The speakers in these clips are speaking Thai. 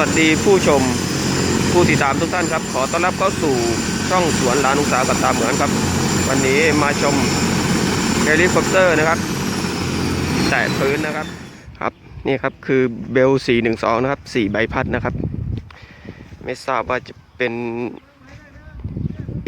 วัสดีผู้ชมผู้ติดตามทุกท่านครับ ขอต้อนรับเข้าสู่ช่องสวนลานอุตสาหกรรมตามเหมือนครับ วันนี้มาชมเฮลิคอปเตอร์นะครับ แตะพื้นนะครับครับนี่ครับคือเบล 412 นะครับ4ใบพัดนะครับ ไม่ทราบว่าจะเป็น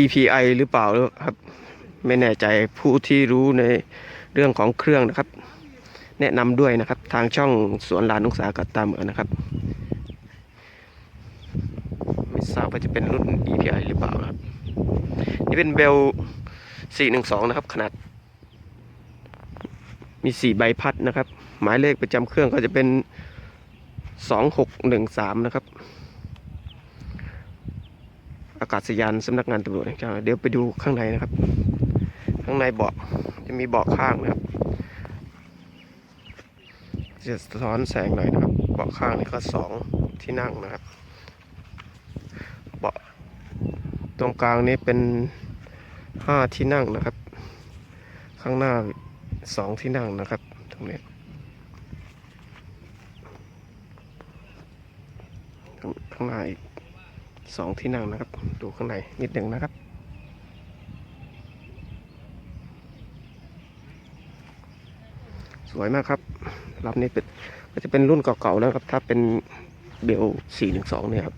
EPI หรือเปล่าครับ ไม่แน่ใจผู้ที่รู้ในเรื่องของเครื่องนะครับ แนะนำด้วยนะครับทางช่องสวนลานอุตสาหกรรมตามเหมือนนะครับ ไม่ ทราบว่าจะเป็นรุ่น EPI หรือเปล่าครับ นี่เป็นเบล 412 นะครับ ขนาด มี 4 ใบพัดนะครับ หมายเลขประจำเครื่องก็จะเป็น 2613 นะครับ อากาศยานสำนักงานตำรวจแห่งชาติเดี๋ยวไปดูข้างในนะครับ ข้างในเบาะจะมีเบาะข้างนะครับจะสะท้อนแสงหน่อยนะครับ เบาะข้างนี่ก็สองที่นั่งนะครับ บาะ ตรงกลางนี้เป็นห้าที่นั่งนะครับ ข้างหน้าสองที่นั่งนะครับ ตรงนี้ข้างหน้าอีกสองที่นั่งนะครับ ดูข้างในนิดหนึ่งนะครับสวยมากครับลำนี้เป็นก็จะเป็นรุ่นเก่าๆนะครับ ถ้าเป็นเบล412เนี่ยครับ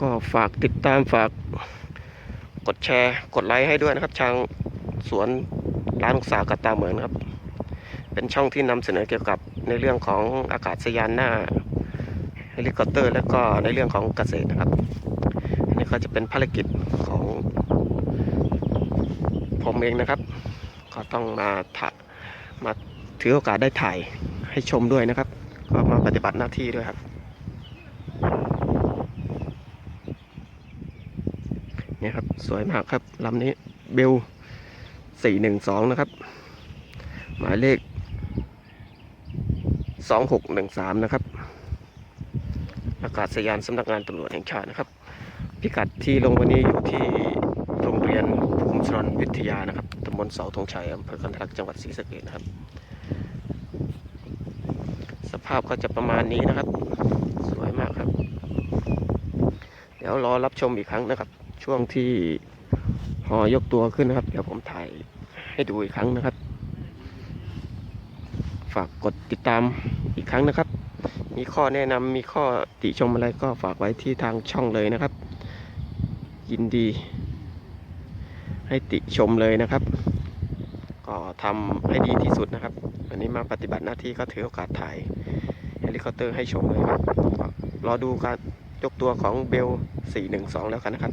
ก็ฝากติดตามฝากกดแชร์กดไลค์ให้ด้วยนะครับทางสวนร้านอุตสากรตาเหมือนครับ เป็นช่องที่นำเสนอเกี่ยวกับในเรื่องของอากาศยานหน้าเฮลิคอปเตอร์ และก็ในเรื่องของเกษตรนะครับอันนี้ก็จะเป็นภารกิจของผมเองนะครับ ก็ต้องมาถ่ามาถือโอกาสได้ถ่ายให้ชมด้วยนะครับ ก็มาปฏิบัติหน้าที่ด้วยครับ นี่ครับ สวยมากครับลำนี้เบล412นะครับ หมายเลข2613นะครับ อากาศยานสำนักงานตำรวจแห่งชาตินะครับ พิกัดที่ลงวันนี้อยู่ที่โรงเรียนภูมิสรนวิทยานะครับตำบลเสาธงชัยอำเภอกันทลักจังหวัดศรีสะเกษนะครับ สภาพก็จะประมาณนี้นะครับ สวยมากครับ เดี๋ยวรอรับชมอีกครั้งนะครับ ช่วงที่หอยกตัวขึ้นนะครับ เดี๋ยวผมถ่ายให้ดูอีกครั้งนะครับ ฝากกดติดตามอีกครั้งนะครับ มีข้อแนะนำมีข้อติชมอะไรก็ฝากไว้ที่ทางช่องเลยนะครับ ยินดี ให้ติชมเลยนะครับ ก็ทำให้ดีที่สุดนะครับ วันนี้มาปฏิบัติหน้าที่ก็ถือโอกาสถ่ายเฮลิคอปเตอร์ให้ชมเลยครับรอดูการยกตัวของเบล 412 แล้วกันนะครับ